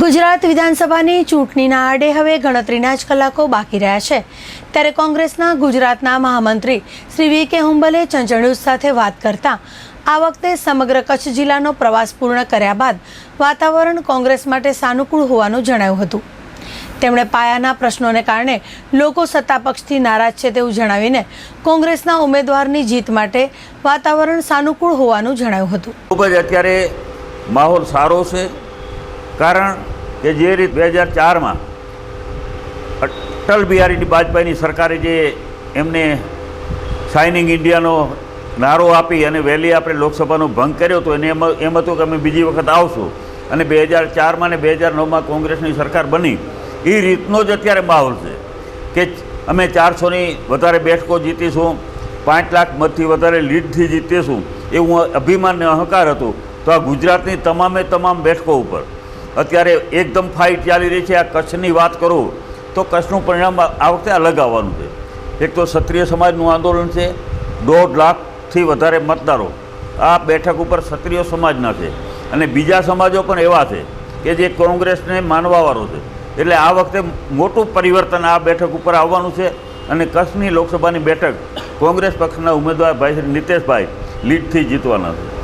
ગુજરાત વિધાનસભાની ચૂંટણીના આડે હવે ગણતરીના જ કલાકો બાકી રહ્યા છે. ત્યારે કોંગ્રેસના ગુજરાતના મહામંત્રી શ્રી વી કે હુંબલે ચંચળ સાથે વાત કરતા આ વખતે સમગ્ર કચ્છ જિલ્લાનો પ્રવાસ પૂર્ણ કર્યા બાદ વાતાવરણ કોંગ્રેસ માટે સાનુકૂળ હોવાનું જણાવ્યું હતું. તેમણે પાયાના પ્રશ્નોને કારણે લોકો સત્તા પક્ષથી નારાજ છે તેવું જણાવીને કોંગ્રેસના ઉમેદવારની જીત માટે વાતાવરણ સાનુકૂળ હોવાનું જણાવ્યું હતું. ખૂબ જ અત્યારે માહોલ સારો છે. કારણ કે જે રીત બે હજાર ચારમાં અટલ બિહારી વાજપેયીની સરકારે જે એમને શાઇનિંગ ઇન્ડિયાનો નારો આપી અને વહેલી આપણે લોકસભાનો ભંગ કર્યો હતો એને એમ એમ હતું કે અમે બીજી વખત આવશું. અને બે હજાર ચારમાં ને બે હજાર નવમાં કોંગ્રેસની સરકાર બની. એ રીતનો જ અત્યારે માહોલ છે કે અમે ચારસોની વધારે બેઠકો જીતીશું, પાંચ લાખ મતથી વધારે લીડથી જીતીશું. એવું અભિમાન અને અહંકાર હતું. તો આ ગુજરાતની તમામે તમામ બેઠકો ઉપર અત્યારે એકદમ ફાઇટ ચાલી રહી છે. આ કચ્છની વાત કરું તો કચ્છનું પરિણામ આ વખતે અલગ આવવાનું છે. એક તો ક્ષત્રિય સમાજનું આંદોલન છે. દોઢ લાખથી વધારે મતદારો આ બેઠક ઉપર ક્ષત્રિય સમાજના છે. અને બીજા સમાજો પણ એવા છે કે જે કોંગ્રેસને માનવાવાળો છે. એટલે આ વખતે મોટું પરિવર્તન આ બેઠક ઉપર આવવાનું છે. અને કચ્છની લોકસભાની બેઠક કોંગ્રેસ પક્ષના ઉમેદવાર ભાઈ નીતેશભાઈ લીડથી જીતવાના છે.